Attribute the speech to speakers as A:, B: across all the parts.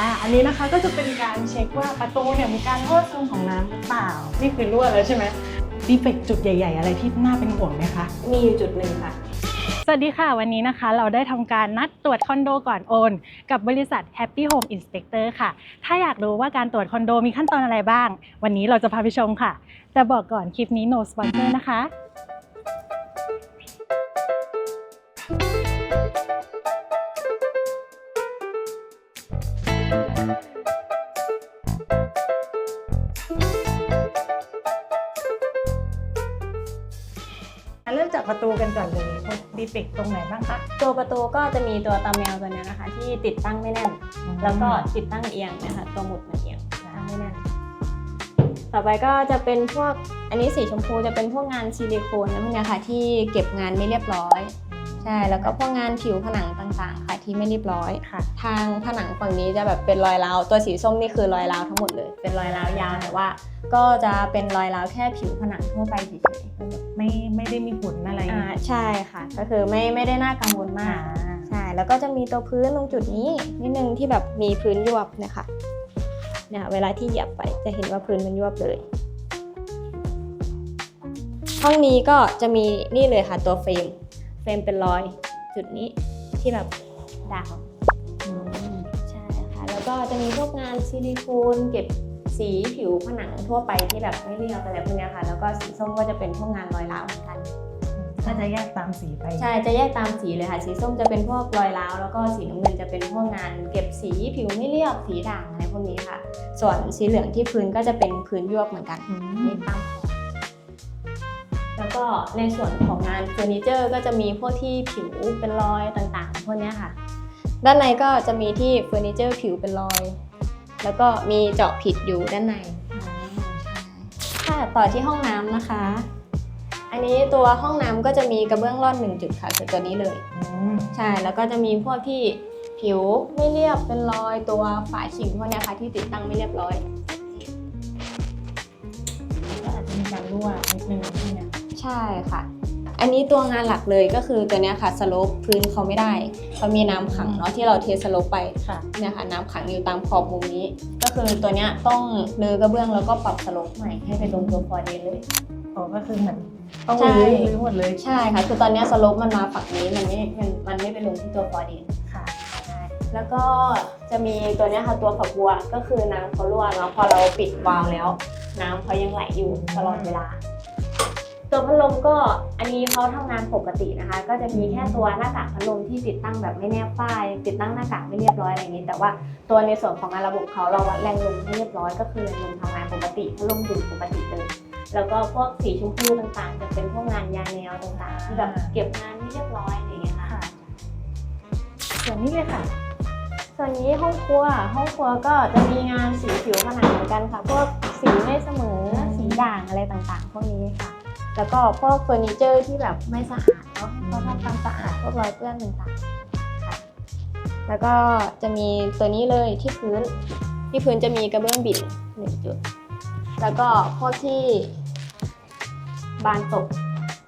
A: อ่าอันนี้นะคะก็จะเป็นการเช็คว่าประตูเนี่ยมีการรั่วซึมของน้ำหรือเปล่า นี่คือรั่วแล้วใช่ไหมดีเฟกจุดใหญ่ ๆ อะไรที่น่าเป็นห่วงไหมคะ
B: มีอยู่จุดหนึ่งค่ะ
A: สวัสดีค่ะ วันนี้นะคะเราได้ทำการนัดตรวจคอนโดก่อนโอน กับบริษัท Happy Home Inspector ค่ะ ถ้าอยากรู้ว่าการตรวจคอนโดมีขั้นตอนอะไรบ้าง วันนี้เราจะพาไปชมค่ะ แต่บอกก่อนคลิปนี้ no sponsor นะคะ ประตูกันก่อนเลยดีเฟกตรงไหนบ้างคะ
B: ตัวประตูก็จะมีตัวตาแมวตัวเนี้ยนะคะ ที่ติดตั้งไม่แน่น แล้วก็ติดตั้งเอียงเนะคะตัวหมุดมันเอียงตั้งไม่แน่นต่อไปก็จะเป็นพวกอันนี้สีชมพูจะเป็นพวกงานซิลิโคนนะพวกเนี้ยค่ะที่เก็บงานไม่เรียบร้อย ใช่ แล้วก็พวกงานผิวผนังต่างๆ ค่ะที่ไม่เรียบร้อย
A: ค่ะ
B: ทางผนังฝั่งนี้จะแบบเป็นรอยร้าวตัวสีส้มนี่คือรอยร้าวทั้งหมดเลย เป็นรอยร้าวยาวแต่ว่า ก็จะเป็นรอยร้าวแค่ผิวผนังทั่วไปเฉย
A: ไม่ไม่ได้มีฝุ่นอะไร
B: ๆอ่าใช่ค่ะ ก็คือไม่ไม่ได้น่ากังวลมากใช่แล้วก็จะมีตัวพื้นตรงจุดนี้นิดนึงที่แบบมีพื้นยวบเนะคะเนี่ยเวลาที่เหยียบไปจะเห็นว่าพื้นมันยวบเลยห้องนี้ก็จะมีนี่เลยค่ะตัวเฟรม เฟรมเป็นรอยจุดนี้ที่แบบดาว
A: อืม
B: ใช่ค่ะแล้วก็จะมีพวกงานซิลิโคนเก็บสีผิวผนังทั่วไปที่แบบไม่เรียบอะไรพวกเนี้ยค่ะ แล้วก็สีส้มก็จะเป็นพวกงานรอยร้าวเหมือนกัน
A: ถ้าจะแยกตามสีไป
B: ใช่ จะแยกตามสีเลยค่ะ สีส้มจะเป็นพวกรอยร้าว แล้วก็สีน้ำเงินจะเป็นพวกงาน เก็บสีผิวไม่เรียบ สีด่างอะไรพวกนี้ค่ะ ส่วนสีเหลืองที่พื้นก็จะเป็นพื้นยวบเหมือนกัน
A: อืม
B: นี่ตามขอบ แล้วก็ในส่วนของงานเฟอร์นิเจอร์ก็จะมีพวกที่ผิวเป็นรอยต่างๆ พวกเนี้ยค่ะ ด้านในก็จะมีที่เฟอร์นิเจอร์ผิวเป็นรอย แล้วก็มีเจาะผิดอยู่ด้านในค่ะต่อที่ห้องน้ำนะคะ อันนี้ตัวห้องน้ำก็จะมีกระเบื้องร่อนหนึ่งจุดค่ะคือตัวนี้เลย
A: อืม
B: ใช่แล้วก็จะมีพวกที่ผิวไม่เรียบเป็นรอยตัวฝาชิงพวกเนี้ยค่ะที่ติดตั้งไม่เรียบร้อย
A: ก็อาจจะมีการรั่วนิดนึงใช่ไหม
B: ใช่ค่ะ อันนี้ตัวงานหลักเลยก็คือตัวเนี้ยค่ะสโลปพื้นเขาไม่ได้เขามีน้ำขังเนาะที่เราเทสโลปไป
A: ค่ะ
B: เนี่ยค่ะน้ำขังอยู่ตามขอบมุมนี้ ก็คือตัวเนี้ยต้องเลือกระเบื้องแล้วก็ปรับสโลปใหม่ให้ไปตรงตัวฟอร์เดนเลย
A: อ๋อก็คือเหมือนต้อง
B: ใช่
A: รื้อรื้อหมดเลย
B: ใช่ค่ะ คือตอนเนี้ยสโลปมันมาฝั่งนี้มันไม่มันมันไม่ไปลงที่ตัวฟอร์เดน
A: ค่ะ
B: แล้วก็จะมีตัวเนี้ยค่ะตัวฝักบัวก็คือน้ำเขารั่วแล้วพอเราปิดวาล์วแล้ว น้ำเขายังไหลอยู่ตลอดเวลา ตัวพัดลมก็อันนี้เขาทำงานปกตินะคะ ก็จะมีแค่ตัวหน้ากากพัดลมที่ติดตั้งแบบไม่แนบป้าย ติดตั้งหน้ากากไม่เรียบร้อยอะไรอย่างนี้ แต่ว่าตัวในส่วนของงานระบบเขาเราวัดแรงลมให้เรียบร้อย ก็คือแรงลมทำงานปกติพัดลมดูดปกติเลยแล้วก็พวกสีชมพูต่างๆ จะเป็นพวกงานยาแนวต่างๆ ที่แบบเก็บงานไม่เรียบร้อยอะไรอย่างเงี้ยค่ะ
A: ค่ะส่วนนี้เลยค่ะ
B: ส่วนนี้ห้องครัว ห้องครัวก็จะมีงานสีผิวผนังเหมือนกันค่ะ พวกสีไม่เสมอ
A: อืม
B: สีด่างอะไรต่างๆ พวกนี้ค่ะ แล้วก็พวกเฟอร์นิเจอร์ที่แบบไม่สะอาดเนาะเขาทำความสะอาดพวกรอยเปื้อนต่างๆค่ะแล้วก็จะมีตัวนี้เลยที่พื้นที่พื้นจะมีกระเบื้องบิดหนึ่งจุด แล้วก็พวกที่บานตก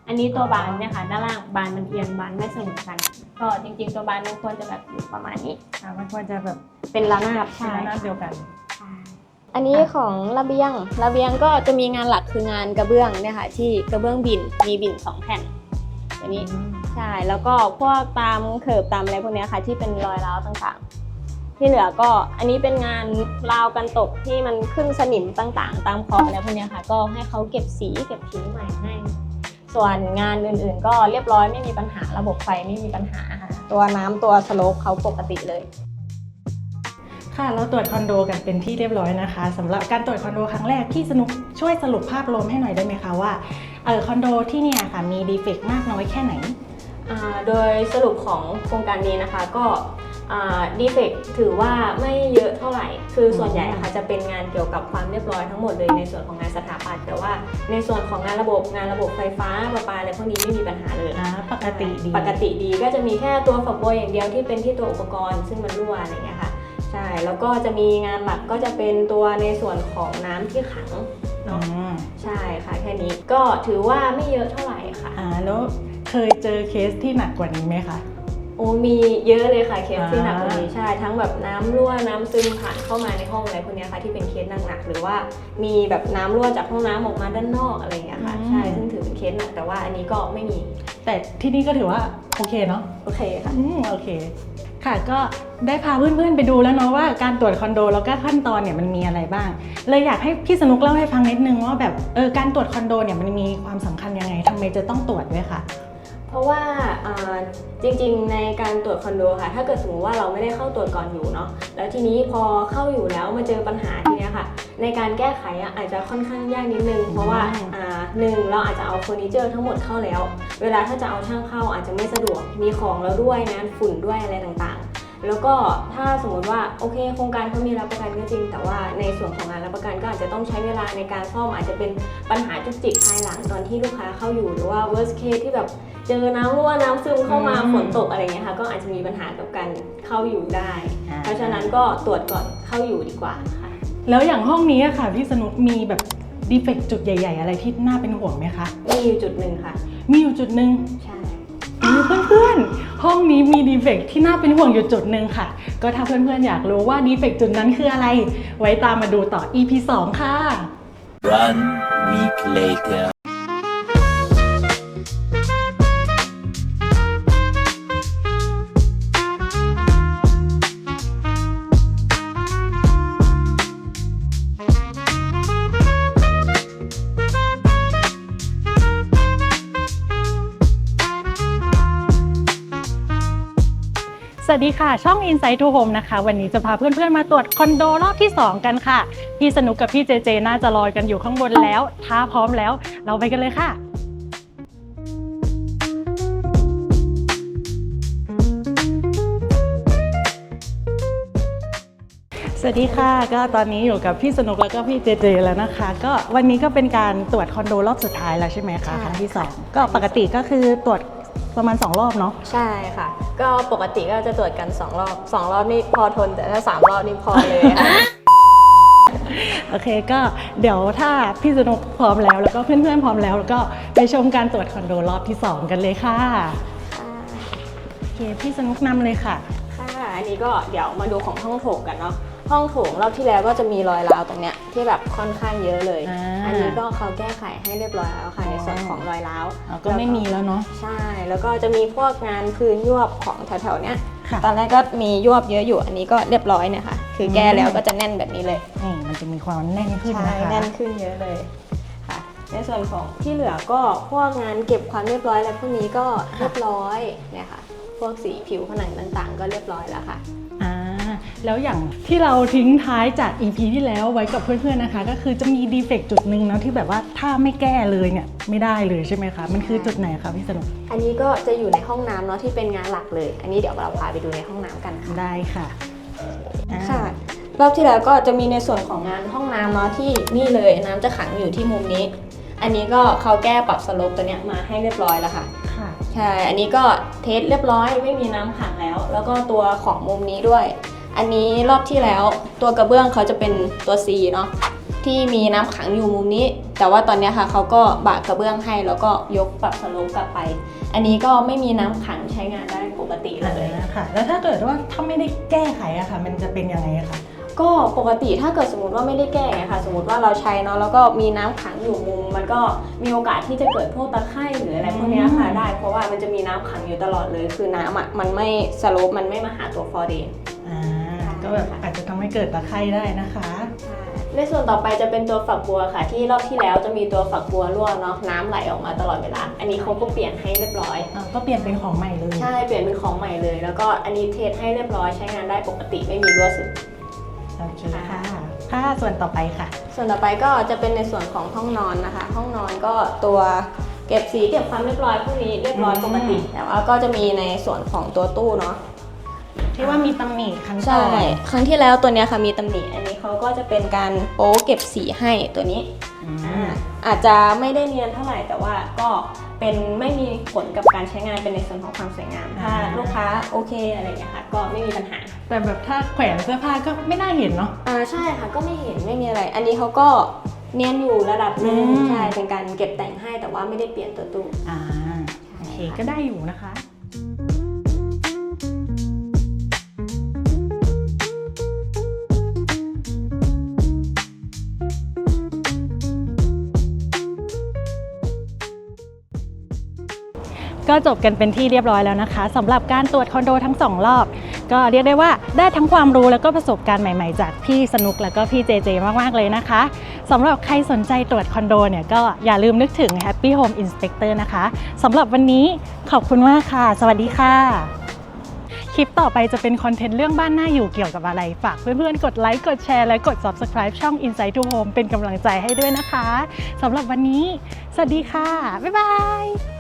B: อันนี้ตัวบานเนี่ยค่ะด้านล่างบานมันเอียงบานไม่เสมอกัน ก็จริงๆ ตัวบานมันควรจะแบบอยู่ประมาณนี้
A: อ่ามันควรจะแบบ
B: เป็นระนาบ
A: ใช่หน้าเดียวกัน
B: อันนี้ของระเบียง ระเบียงก็จะมีงานหลักคืองานกระเบื้องเนี่ยค่ะที่กระเบื้องบิน มีบินสองแผ่นตัวนี้ ใช่ แล้วก็พวกตามเขิบตามอะไรพวกเนี้ยค่ะ ที่เป็นรอยร้าวต่างๆ ที่เหลือก็อันนี้เป็นงานราวกันตกที่มันขึ้นสนิมต่างๆ ตามขอบอะไรพวกเนี้ยค่ะ ก็ให้เขาเก็บสีเก็บผิวใหม่ให้ ส่วนงานอื่นๆ ก็เรียบร้อยไม่มีปัญหาระบบไฟไม่มีปัญหาค่ะตัวน้ำตัวสโลปเขาปกติเลย
A: ค่ะเราตรวจคอนโดกันเป็นที่เรียบร้อยนะคะสำหรับการตรวจคอนโดครั้งแรกพี่สนุกช่วยสรุปภาพรวมให้หน่อยได้ไหมคะว่าเออคอนโดที่เนี่ยค่ะมีดีเฟกต์มากน้อยแค่ไหน
B: อ่าโดยสรุปของโครงการนี้นะคะก็ดีเฟกถือว่าไม่เยอะเท่าไหร่ คือส่วนใหญ่อะค่ะจะเป็นงานเกี่ยวกับความเรียบร้อยทั้งหมดเลยในส่วนของงานสถาปัตย์แต่ว่าในส่วนของงานระบบงานระบบไฟฟ้าประปาอะไรพวกนี้ไม่มีปัญหาเลย
A: อ่าปกติดี
B: ปกติดีก็จะมีแค่ตัวฝักบัวอย่างเดียวที่เป็นที่ตัวอุปกรณ์ซึ่งมันรั่วอะไรอย่างเงี้ยค่ะ ใช่ แล้วก็จะมีงานหลักก็จะเป็นตัวในส่วนของน้ำที่ขัง
A: อื
B: เนาะ
A: ม
B: ใช่ค่ะแค่นี้ก็ถือว่าไม่เยอะเท่าไหร่ค่ะ
A: อ่าแล้วเคยเจอเคสที่หนักกว่านี้ไหมคะ
B: โอ้มีเยอะเลยค่ะเคสที่
A: อ่า
B: หนักกว่านี้ใช่ ทั้งแบบน้ำรั่วน้ำซึมผ่านเข้ามาในห้องอะไรพวกเนี้ยค่ะที่เป็นเคสหนักๆหรือว่ามีแบบน้ำรั่วจากห้องน้ำออกมาด้านนอกอะไรอย่างเงี้ยค่ะใช่ซึ่งถือเป็นเคสหนักแต่ว่าอันนี้ก็ไม่มี
A: แต่ที่นี่ก็ถือว่าโอเคเนาะ
B: โอเคค่ะ
A: อืมโอเค ค่ะก็ได้พาเพื่อนๆไปดูแล้วเนาะว่าการตรวจคอนโดแล้วก็ขั้นตอนเนี่ยมันมีอะไรบ้าง เลยอยากให้พี่สนุกเล่าให้ฟังนิดนึงว่าแบบเออการตรวจคอนโดเนี่ยมันมีความสำคัญยังไงทำไมจะต้องตรวจด้วยค่ะ
B: เพราะว่าจริงๆ ในการตรวจคอนโดค่ะ ถ้าเกิดสมมติว่าเราไม่ได้เข้าตรวจก่อนอยู่เนาะ แล้วทีนี้พอเข้าอยู่แล้วมาเจอปัญหาทีเนี้ยค่ะ ในการแก้ไขอะอาจจะค่อนข้างยากนิดนึง เพราะว่าหนึ่งเราอาจจะเอาเฟอร์นิเจอร์ทั้งหมดเข้าแล้ว เวลาถ้าจะเอาช่างเข้าอาจจะไม่สะดวก มีของแล้วด้วยนะฝุ่นด้วยอะไรต่างๆ แล้วก็ถ้าสมมติว่าโอเค โครงการเขามีรับประกันก็จริง แต่ว่าในส่วนของงานรับประกันก็อาจจะต้องใช้เวลาในการซ่อมอาจจะเป็นปัญหาจุกจิกภายหลังตอนที่ลูกค้าเข้าอยู่หรือว่า worst case ที่แบบเจอน้ำรั่วน้ำซึมเข้ามา
A: อืม
B: ฝนตกอะไรเงี้ยค่ะก็อาจจะมีปัญหากับการเข้าอยู่ได้
A: อ่า
B: เพราะฉะนั้นก็ตรวจก่อนเข้าอยู่ดีกว่าค่ะ
A: แล้วอย่างห้องนี้อะค่ะพี่สนุกมีแบบดีเฟกจุดใหญ่ ๆ อะไรที่น่าเป็นห่วงไหมคะ
B: มีอยู่จุดหนึ่งค่ะ
A: มีอยู่จุดหนึ่ง
B: ใช่
A: มี เพื่อนๆ ห้องนี้มีดีเฟกที่น่าเป็นห่วงอยู่จุดหนึ่งค่ะ ก็ถ้าเพื่อนๆ อยากรู้ว่าดีเฟกจุดนั้นคืออะไร ไว้ตามมาดูต่อ EP 2 ค่ะ
C: One week later.
A: สวัสดีค่ะ ช่อง Insight to Home นะคะ วันนี้จะพาเพื่อนๆมาตรวจคอนโดรอบที่ 2 กันค่ะ พี่สนุกกับพี่เจเจน่าจะรอกันอยู่ข้างบนแล้ว ถ้าพร้อมแล้ว เราไปกันเลยค่ะสวัสดีค่ะก็ตอนนี้อยู่กับพี่สนุกแล้วก็พี่เจเจแล้วนะคะ ก็วันนี้ก็เป็นการตรวจคอนโดรอบสุดท้ายแล้วใช่ไหมคะ
B: ใช่
A: ครั้งที่สองก็ปกติก็คือตรวจ ประมาณ 2 รอบเนาะ
B: ใช่ค่ะ ก็ปกติก็จะตรวจกัน 2 รอบ 2 รอบนี่พอทน แต่ถ้า 3 รอบนี่พอเลยค่ะ
A: โอเคก็เดี๋ยวถ้าพี่สนุกพร้อมแล้วแล้วก็เพื่อนๆพร้อมแล้วแล้วก็ไปชมการตรวจคอนโดรอบที่ 2 กันเลยค่ะโอเคพี่สนุกนำเลยค่ะ
B: ค่ะ อันนี้ก็เดี๋ยวมาดูของห้องโถงกันเนาะ ห้องโถงรอบที่แล้วก็จะมีรอยร้าวตรงเนี้ยที่แบบค่อนข้างเยอะเลย
A: อ่า
B: อันนี้ก็เขาแก้ไขให้เรียบร้อยแล้วค่ะ
A: อ๋อ
B: ในส่วนของรอยร้าว
A: อ๋อก็ไม่มีแล้วเนาะ
B: ใช่ แล้วก็จะมีพวกงานพื้นยวบของแถวๆเนี้ย
A: ค่ะ
B: ตอนแรกก็มียวบเยอะอยู่อันนี้ก็เรียบร้อยเนี่ยค่ะคือแก้
A: อืม
B: แล้วก็จะแน่นแบบนี้เลย
A: นี่มันจะมีความแน่นขึ้น
B: ใช่
A: นะคะ
B: แน่นขึ้นเยอะเลยค่ะ ในส่วนของที่เหลือก็พวกงานเก็บความเรียบร้อยอะไรพวกนี้ก็เรียบร้อยเนี่ยค่ะ พวกสีผิวผนังต่างๆ ก็เรียบร้อยแล้วค่ะ
A: อ่า แล้วอย่างที่เราทิ้งท้ายจาก EP ที่แล้วไว้กับเพื่อนๆนะคะ ก็คือจะมีดีเฟกต์จุดหนึ่งเนาะที่แบบว่าถ้าไม่แก้เลยเนี่ยไม่ได้เลยใช่ไหมคะ มันคือจุดไหนคะพี่สนุก
B: อันนี้ก็จะอยู่ในห้องน้ำเนาะที่เป็นงานหลักเลย อันนี้เดี๋ยวเราพาไปดูในห้องน้ำกันค่ะ
A: ได้ค่ะอ่า
B: ค่ะ รอบที่แล้วก็จะมีในส่วนของงานห้องน้ำเนาะที่นี่เลยน้ำจะขังอยู่ที่มุมนี้ อันนี้ก็เขาแก้ปรับสโลปตัวเนี้ยมาให้เรียบร้อยแล้วค่ะ
A: ค่ะ
B: ใช่ อันนี้ก็เทสเรียบร้อยไม่มีน้ำขังแล้ว แล้วก็ตัวของมุมนี้ด้วย อันนี้รอบที่แล้วตัวกระเบื้องเขาจะเป็นตัว C เนาะที่มีน้ำขังอยู่มุมนี้ แต่ว่าตอนเนี้ยค่ะเขาก็บากกระเบื้องให้แล้วก็ยกปรับสโลปกลับไป อันนี้ก็ไม่มีน้ำขังใช้งานได้ปกติเลย
A: อ่าค่ะ แล้วถ้าเกิดว่าถ้าไม่ได้แก้ไขอะค่ะ มันจะเป็นยังไงอะคะ
B: ก็ปกติถ้าเกิดสมมติว่าไม่ได้แก้ไงค่ะ สมมติว่าเราใช้เนาะแล้วก็มีน้ำขังอยู่มุม มันก็มีโอกาสที่จะเกิดพวกตะไคร่หรืออะไรพวกเนี้ยค่ะ
A: อืม
B: ได้ เพราะว่ามันจะมีน้ำขังอยู่ตลอดเลย คือน้ำอะมันไม่สโลปมันไม่มาหาตัวฟอร์เดน
A: อ่า ก็แบบอาจจะทำให้เกิดตะไคร่ได้นะคะ
B: ในส่วนต่อไปจะเป็นตัวฝักบัวค่ะ ที่รอบที่แล้วจะมีตัวฝักบัวรั่วเนาะน้ำไหลออกมาตลอดเวลา อันนี้เขาก็เปลี่ยนให้เรียบร้อย
A: อ่าก็เปลี่ยนเป็นของใหม่เลย
B: ใช่เปลี่ยนเป็นของใหม่เลย แล้วก็อันนี้เทสให้เรียบร้อยใช้งานได้ปกติไม่มีรั่วซึม
A: โอเคค่ะ ค่ะ ส่วนต่อไปค่ะ
B: ส่วนต่อไปก็จะเป็นในส่วนของห้องนอนนะคะ ห้องนอนก็ตัวเก็บสีเก็บความเรียบร้อยพวกนี้เรียบร้อย
A: อืม
B: ปกติแต่ว่าก็จะมีในส่วนของตัวตู้เนาะ
A: ที่ว่ามีตำหนิครั้งก่
B: ใช่
A: อน
B: ครั้งที่แล้วตัวเนี้ยค่ะมีตำหนิ อันนี้เขาก็จะเป็นการโป๊เก็บสีให้ตัวนี้
A: อืม
B: อ่าอาจจะไม่ได้เนียนเท่าไหร่แต่ว่าก็เป็นไม่มีผลกับการใช้งานเป็นในส่วนของความสวยงาม ถ้าลูกค้าโอเคอะไรอย่างเงี้ยค่ะก็ไม่มีปัญหา
A: แต่แบบถ้าแขวนเสื้อผ้าก็ไม่น่าเห็นเนาะ
B: อ่าใช่ค่ะก็ไม่เห็นไม่มีอะไร อันนี้เขาก็เนียนอยู่ระดับหนึง
A: อืม
B: ใช่เป็นการเก็บแต่งให้แต่ว่าไม่ได้เปลี่ยนตัวตู้
A: อ่าโอเคก็ได้อยู่นะคะ ก็จบกันเป็นที่เรียบร้อยแล้วนะคะสำหรับการตรวจคอนโดทั้งสองรอบ ก็เรียกได้ว่าได้ทั้งความรู้แล้วก็ประสบการณ์ใหม่ๆ จากพี่สนุกแล้วก็พี่เจเจมากๆเลยนะคะสำหรับใครสนใจตรวจคอนโดเนี่ยก็อย่าลืมนึกถึง Happy Home Inspector นะคะสำหรับวันนี้ขอบคุณมากค่ะ สวัสดีค่ะคลิปต่อไปจะเป็นคอนเทนต์เรื่องบ้านน่าอยู่เกี่ยวกับอะไร ฝากเพื่อนๆ กดไลค์ กดแชร์ และกด Subscribe ช่อง Inside to Home เป็นกำลังใจให้ด้วยนะคะ สำหรับวันนี้ สวัสดีค่ะ บ๊ายบาย